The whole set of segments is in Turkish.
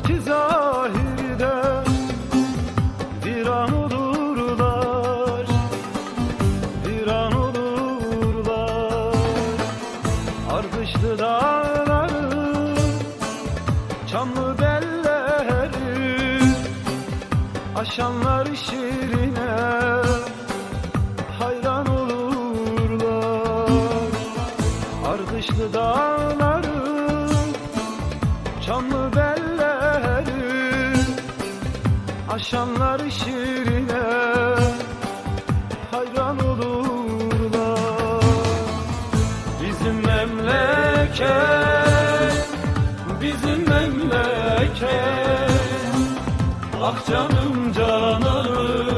var ki zahirde Viran olurlar Viran olurlar. Ardışlı dağları Çamlı belleri Aşanlar şirine Hayran olurlar. Ardışlı dağları Aşanlar şirine Hayran olurlar. Bizim memleket Bizim memleket. Ah canım canarım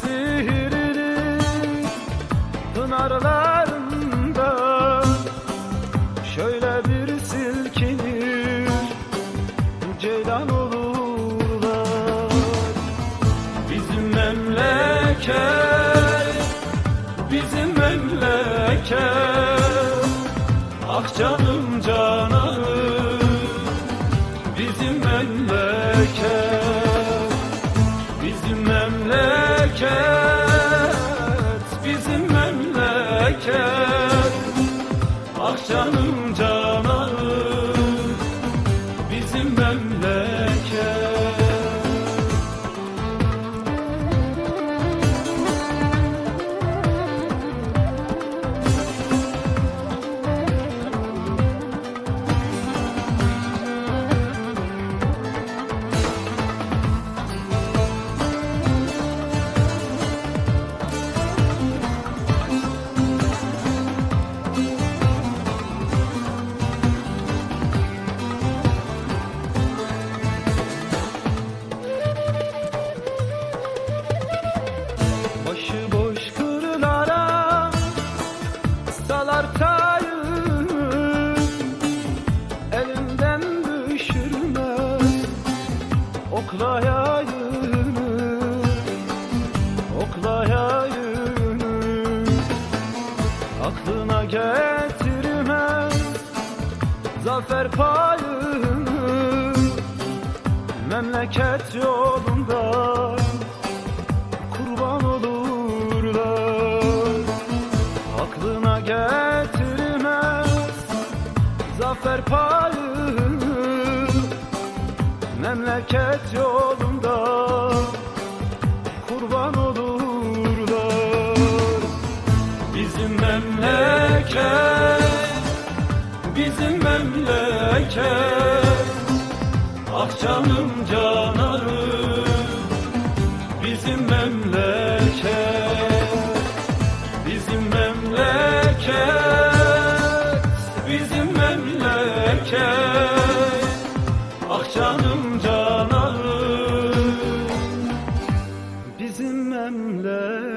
sihirli pınarlarında Şöyle bir silkinir ceylan olurlar. Bizim memleket, bizim memleket Ah canım canarım Ah canım Aklına getirmez zafer payını Memleket yolunda kurban olurlar. Aklına getirmez zafer payını Memleket yolunda kurban olurlar memleket Bizim memleket Ah canım Bizim memleket Bizim memleket Bizim memleket Ah canım canarım Bizim memleket